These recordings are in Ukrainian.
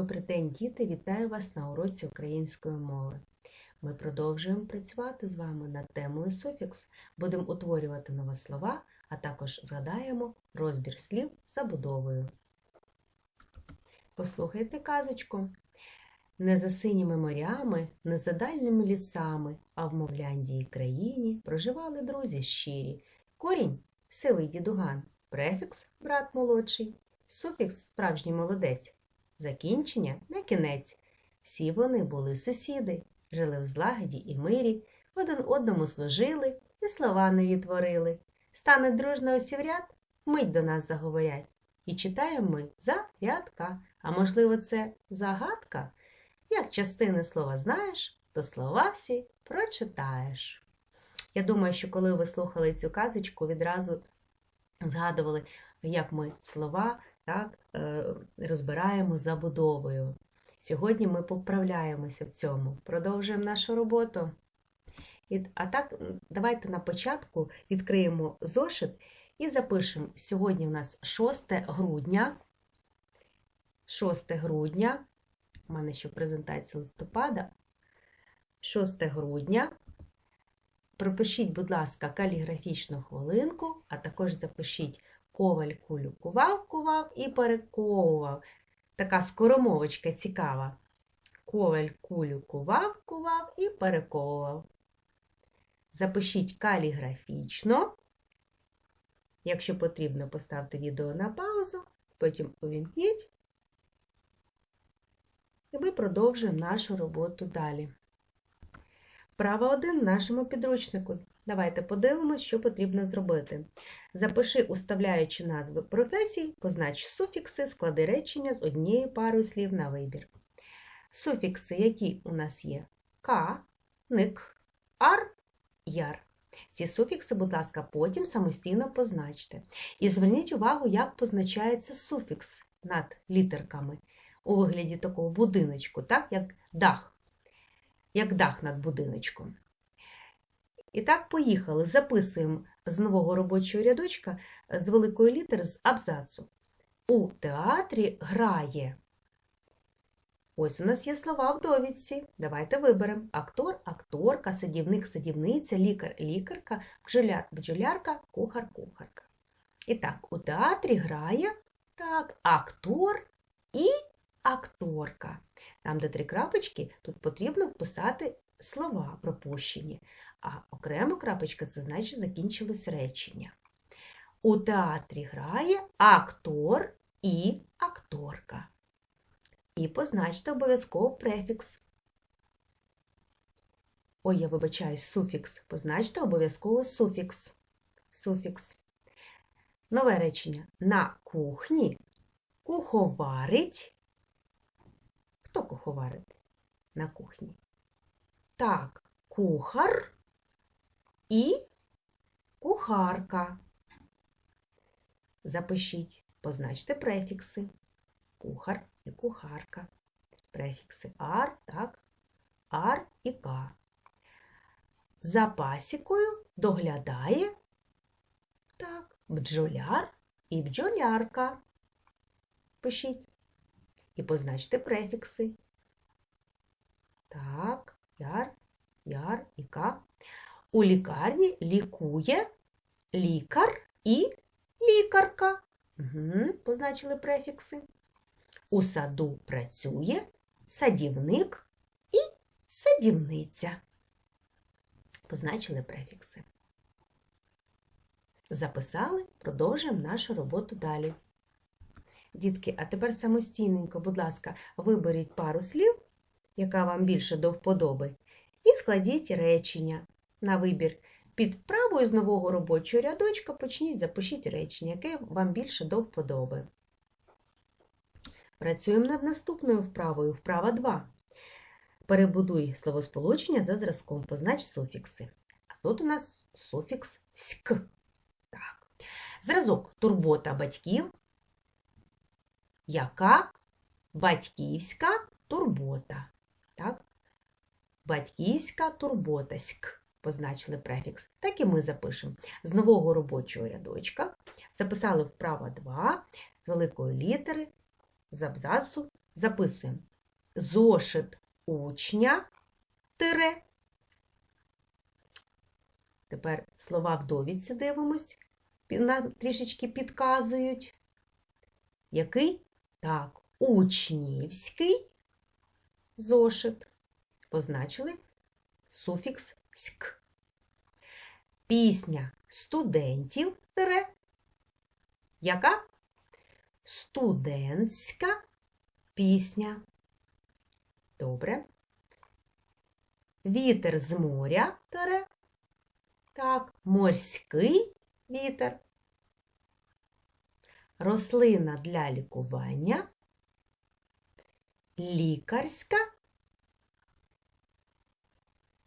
Добрий день, діти! Вітаю вас на уроці української мови. Ми продовжуємо працювати з вами над темою суфікс. Будемо утворювати нові слова, а також згадаємо розбір слів забудовою. Послухайте казочку. Не за синіми морями, не за дальніми лісами, а в мовляндії країні проживали друзі щирі. Корінь сивий дідуган, префікс брат молодший, суфікс справжній молодець. Закінчення на кінець. Всі вони були сусіди, жили в злагоді і мирі, один одному служили і слова нові творили. Стане дружно осівряд, мить до нас заговорять. І читаємо ми зарядка, а можливо, це загадка. Як частини слова знаєш, то слова всі прочитаєш. Я думаю, що коли ви слухали цю казочку, відразу згадували, як ми слова так, е, розбираємо забудовою. Сьогодні ми поправляємося в цьому, продовжуємо нашу роботу. А так, давайте на початку відкриємо зошит і запишемо. Сьогодні у нас 6 грудня. 6 грудня. У мене ще презентація листопада. 6 грудня. Пропишіть, будь ласка, каліграфічну хвилинку, а також запишіть коваль кулю кував, кував і перековував. Така скоромовочка цікава. Коваль кулю кував, кував і перековував. Запишіть каліграфічно. Якщо потрібно, поставте відео на паузу, потім увімкніть. І ми продовжуємо нашу роботу далі. Вправа 1 в нашому підручнику. Давайте подивимося, що потрібно зробити. Запиши, уставляючи назви професій, познач суфікси, склади речення з однією парою слів на вибір. Суфікси, які у нас є к, ник, ар, яр. Ці суфікси, будь ласка, потім самостійно позначте. І зверніть увагу, як позначається суфікс над літерками у вигляді такого будиночку, так, як дах, як дах над будиночком. І так, поїхали. Записуємо з нового робочого рядочка з великої літери з абзацу. У театрі грає. Ось у нас є слова в довідці. Давайте виберемо. Актор, акторка, садівник, садівниця, лікар, лікарка, бджоляр, бджолярка, кухар, кухарка. І так, у театрі грає так, актор і акторка. Там, де три крапочки, тут потрібно вписати слова пропущені. А окрема крапочка це значить закінчилось речення. У театрі грає актор і акторка. І позначте обов'язково префікс. Ой, я вибачаюсь, суфікс. Позначте обов'язково суфікс. Суфікс. Нове речення. На кухні куховарить. Хто куховарить? На кухні. Так, кухар і кухарка. Запишіть, позначте префікси. Кухар і кухарка. Префікси ар, так, ар і ка. За пасікою доглядає так, бджоляр і бджолярка. Пишіть. І позначте префікси. Так, яр, яр і ка. У лікарні лікує лікар і лікарка. Угу, Позначили префікси. У саду працює садівник і садівниця. Позначили префікси. Записали, продовжуємо нашу роботу далі. Дітки, а тепер самостійненько, будь ласка, виберіть пару слів, яка вам більше до вподоби, і складіть речення на вибір. Під вправою з нового робочого рядочка почніть, запишіть речення, яке вам більше до вподоби. Працюємо над наступною вправою. Вправа 2. Перебудуй словосполучення за зразком, познач суфікси. А тут у нас суфікс ськ. Зразок турбота батьків. Яка батьківська турбота? Так? Батьківська турбота ськ позначили префікс. Так і ми запишемо. З нового робочого рядочка записали вправа 2 з великої літери, з абзацу Записуємо зошит учня тире. Тепер слова в довідці дивимось, нам трішечки підказують. Який? Так, учнівський зошит. Позначили суфікс ськ. Пісня студентів тире. Яка? Студентська пісня. Добре. Вітер з моря тере. Так, морський вітер. Рослина для лікування. Лікарська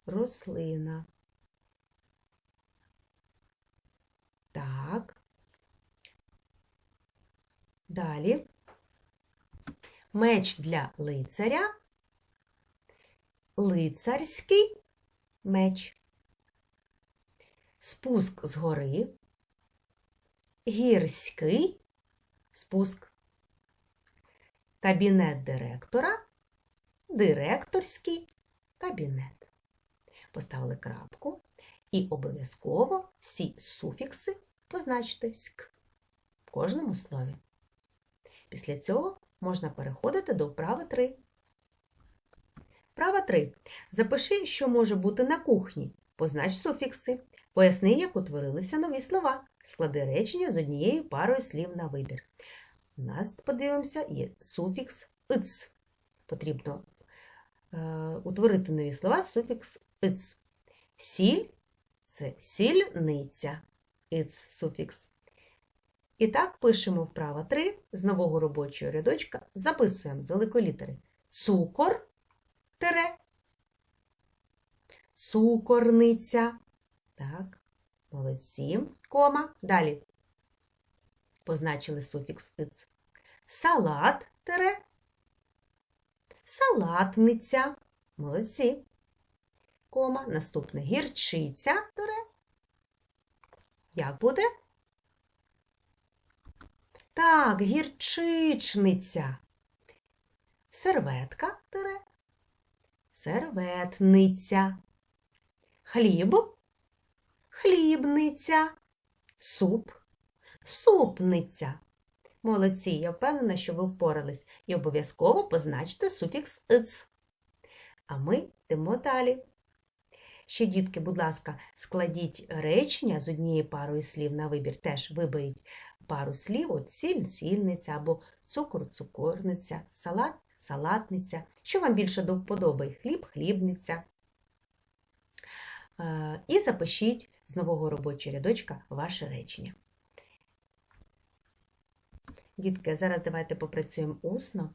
рослина. Так. Далі. Меч для лицаря. Лицарський меч. Спуск з гори. Гірський спуск. Кабінет директора. Директорський кабінет. Поставили крапку і обов'язково всі суфікси позначте ськ в кожному слові. Після цього можна переходити до вправи 3. Вправа 3. Запиши, що може бути на кухні. Познач суфікси. Поясни, як утворилися нові слова. Склади речення з однією парою слів на вибір. У нас, подивимося, є суфікс «иц». Потрібно е, утворити нові слова з суфікс «иц». Сіль це сільниця. «Иц» суфікс. І так пишемо вправо 3 з нового робочого рядочка. Записуємо з великої літери цукор тере. Цукорниця. Так, молодці. Кома. Далі. Позначили суфікс «иц». Салат тере. Салатниця. Молодці. Кома. Наступне гірчиця тере. Як буде? Так, гірчичниця. Серветка тере. Серветниця. Хліб. Хлібниця. Суп. Супниця. Молодці, я впевнена, що ви впорались. І обов'язково позначте суфікс «иц». А ми йдемо далі. Ще, дітки, будь ласка, складіть речення з однією парою слів на вибір. Теж виберіть пару слів, от сіль, сільниця або цукор, цукорниця, салат, салатниця. Що вам більше до? Хліб, хлібниця. Е, І запишіть з нового робочого рядочка ваше речення. Дітки, зараз давайте попрацюємо усно.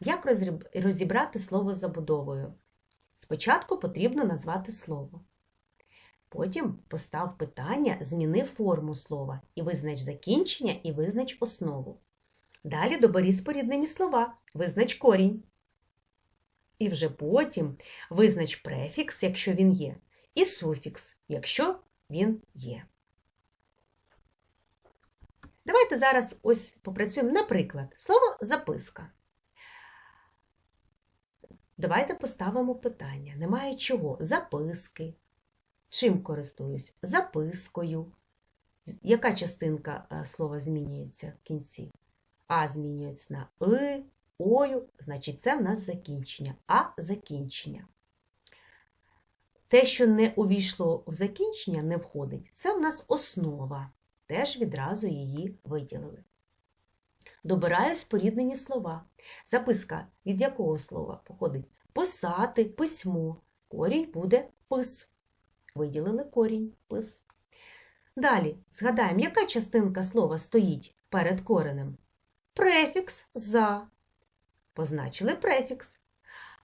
Як розібрати слово з забудовою? Спочатку потрібно назвати слово. Потім постав питання, зміни форму слова і визнач закінчення і визнач основу. Далі добері споріднені слова, визнач корінь. І вже потім визнач префікс, якщо він є, і суфікс, якщо він є. Давайте зараз ось попрацюємо. Наприклад, слово записка. Давайте поставимо питання. Немає чого? Записки. Чим користуюсь? Запискою. Яка частинка е, слова змінюється в кінці? А змінюється на и, ою, значить це в нас закінчення. А закінчення. Те, що не увійшло в закінчення, не входить, це в нас основа. Теж відразу її виділили. Добираю споріднені слова. Записка від якого слова походить? Писати, письмо. Корінь буде пис. Виділили корінь пис. Далі згадаємо, яка частинка слова стоїть перед коренем? Префікс за. Позначили префікс.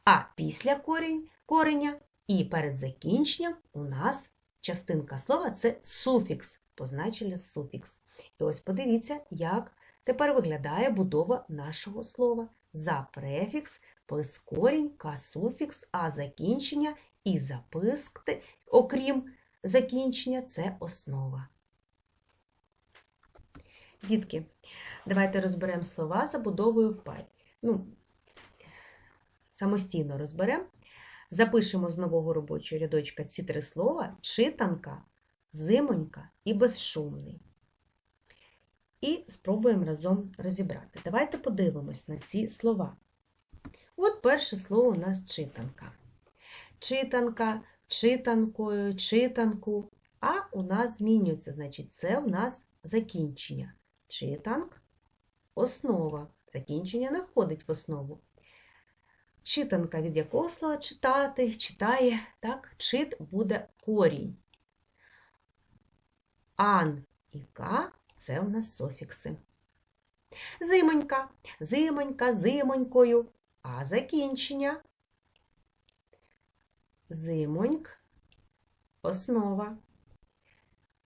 А після корінь, кореня і перед закінченням у нас частинка слова це суфікс. Позначили суфікс. І ось подивіться, як тепер виглядає будова нашого слова. За префікс, пис корінь, ка суфікс, а закінчення і запискти, окрім закінчення, це основа. Дітки, давайте розберемо слова за будовою в парі. Ну, самостійно розберемо. Запишемо з нового робочого рядочка ці три слова: читанка, зимонька і безшумний. І спробуємо разом розібрати. Давайте подивимось на ці слова. От перше слово у нас читанка. Читанка, читанкою, читанку. А у нас змінюється, значить, це у нас закінчення. Читанк основа. Закінчення не входить в основу. Читанка від якого слова читати, читає, так, чит буде корінь. Ан і ка це у нас софікси. Зимонька, зимонька, зимонькою, а закінчення. Зимоньк основа.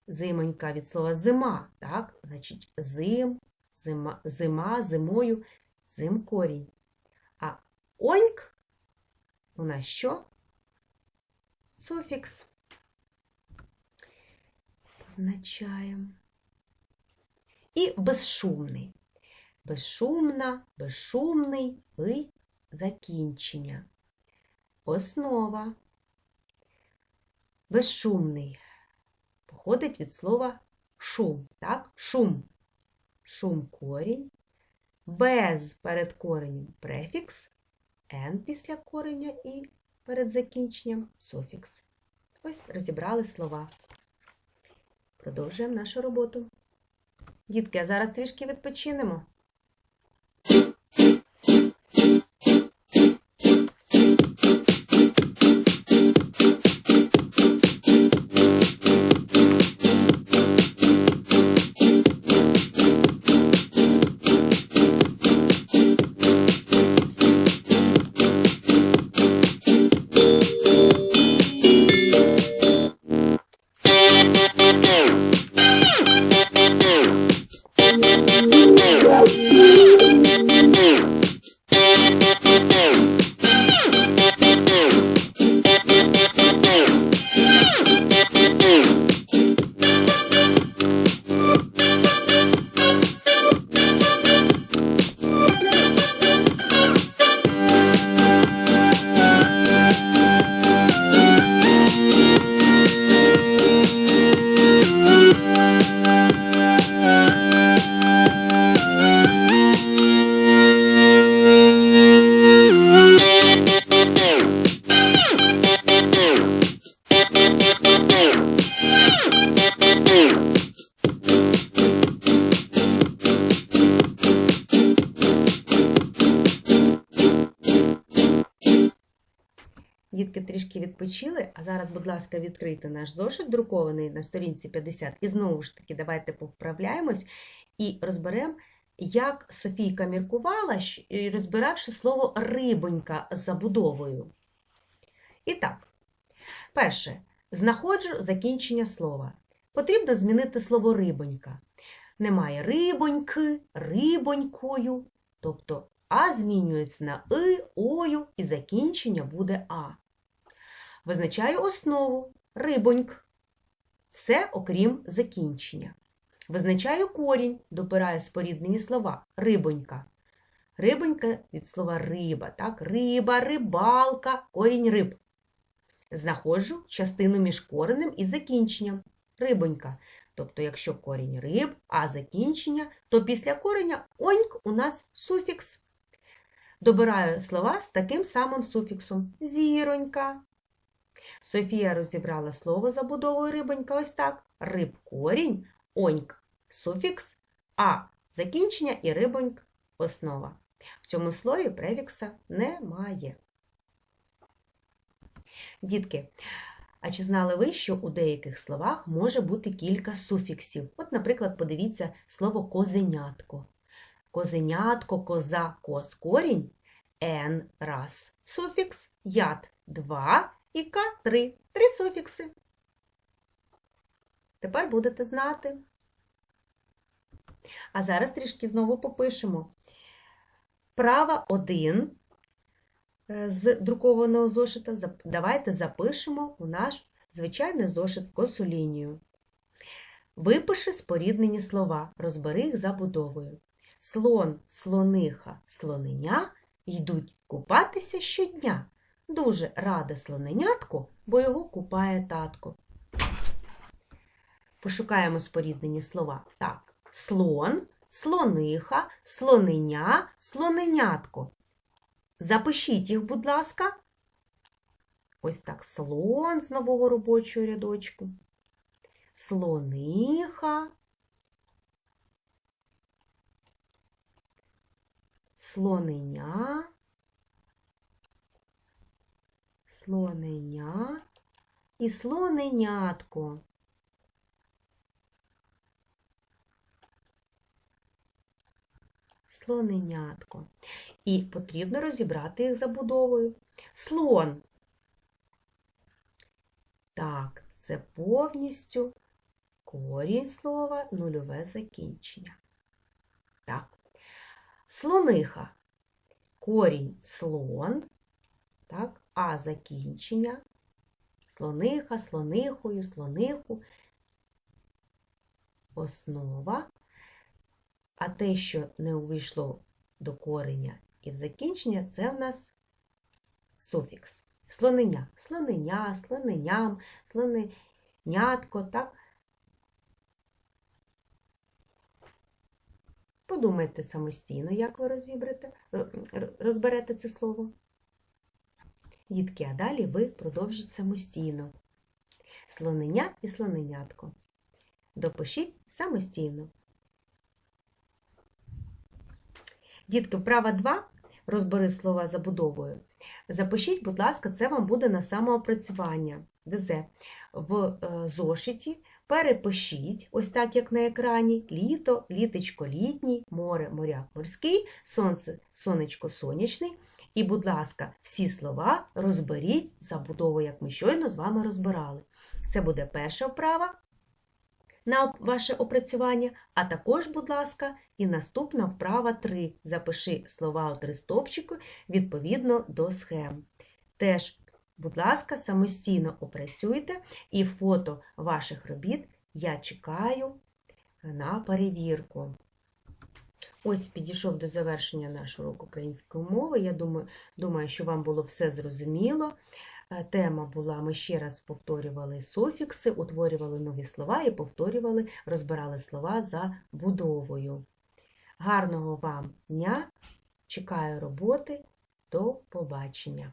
Зимонька від слова зима, так? Значить, зим, зима, зима, зимою, зим корінь. Оньк у нас що? Суфікс. Позначаємо. І безшумний. Безшумна, безшумний і закінчення. Основа. Безшумний. Походить від слова шум. Так? Шум. Шум корінь. Без перед коренем префікс, N після кореня і перед закінченням суфікс. Ось розібрали слова. Продовжуємо нашу роботу. Дітки, а зараз трішки відпочинемо. Трішки відпочили, а зараз, будь ласка, відкрийте наш зошит друкований на сторінці 50. І знову ж таки, давайте повправляємось і розберемо, як Софійка міркувала, розбиравши слово рибонька з забудовою. І так, перше, знаходжу закінчення слова. Потрібно змінити слово рибонька. Немає рибоньки, рибонькою, тобто а змінюється на и, ою, і закінчення буде а. Визначаю основу рибоньк. Все окрім закінчення. Визначаю корінь, допираю споріднені слова рибонька. Рибонька від слова риба, так? Риба, рибалка, корінь риб. Знаходжу частину між коренем і закінченням рибонька. Тобто, якщо корінь риб, а закінчення, то після кореня оньк у нас суфікс. Добираю слова з таким самим суфіксом зіронька. Софія розібрала слово забудовою рибонька ось так. Риб корінь, оньк суфікс, а закінчення і рибоньк основа. В цьому слові префікса немає. Дітки, а чи знали ви, що у деяких словах може бути кілька суфіксів? От, наприклад, подивіться слово козенятко. Козенятко, коза, коз, корінь, н раз. Суфікс яд два і к три. Три суфікси. Тепер будете знати. А зараз трішки знову попишемо. Права 1 з друкованого зошита. Давайте запишемо у наш звичайний зошит косолінію. Випиши споріднені слова, розбери їх забудовою. Слон, слониха, слоненя йдуть купатися щодня. Дуже раде слоненятко, бо його купає татко. Пошукаємо споріднені слова. Так, слон, слониха, слоненя, слоненятко. Запишіть їх, будь ласка. Ось так слон з нового робочого рядочку. Слониха. Слоненя. Слоненя і слоненятко. Слоненятко. І потрібно розібрати їх забудовою. Слон. Так, це повністю корінь слова, нульове закінчення. Так. Слониха. Корінь слон, так, а закінчення. Слониха, слонихою, слониху. Основа. А те, що не увійшло до кореня і в закінчення, це в нас суфікс. Слоненя, слоненя, слоненям, слоненятко, так? Подумайте самостійно, як ви розібрете, розберете це слово. Дітки, а далі ви продовжите самостійно. Слоненя і слоненятко. Допишіть самостійно. Дітки, вправа 2. Розбери слова забудовою. Запишіть, будь ласка, це вам буде на самоопрацювання. ДЗ. В е, зошиті перепишіть, ось так, як на екрані: літо, літечко літній, море, моряк морський, сонце, сонечко сонячний. І, будь ласка, всі слова розберіть забудову, як ми щойно з вами розбирали. Це буде перша вправа на ваше опрацювання, а також, будь ласка, і наступна вправа 3. Запиши слова у три стопчики відповідно до схем. Теж, будь ласка, самостійно опрацюйте і фото ваших робіт я чекаю на перевірку. Ось підійшов до завершення наш урок української мови. Я думаю, думаю, що вам було все зрозуміло. Е, тема була, ми ще раз повторювали суфікси, утворювали нові слова і повторювали, розбирали слова за будовою. Гарного вам дня! Чекаю роботи. До побачення!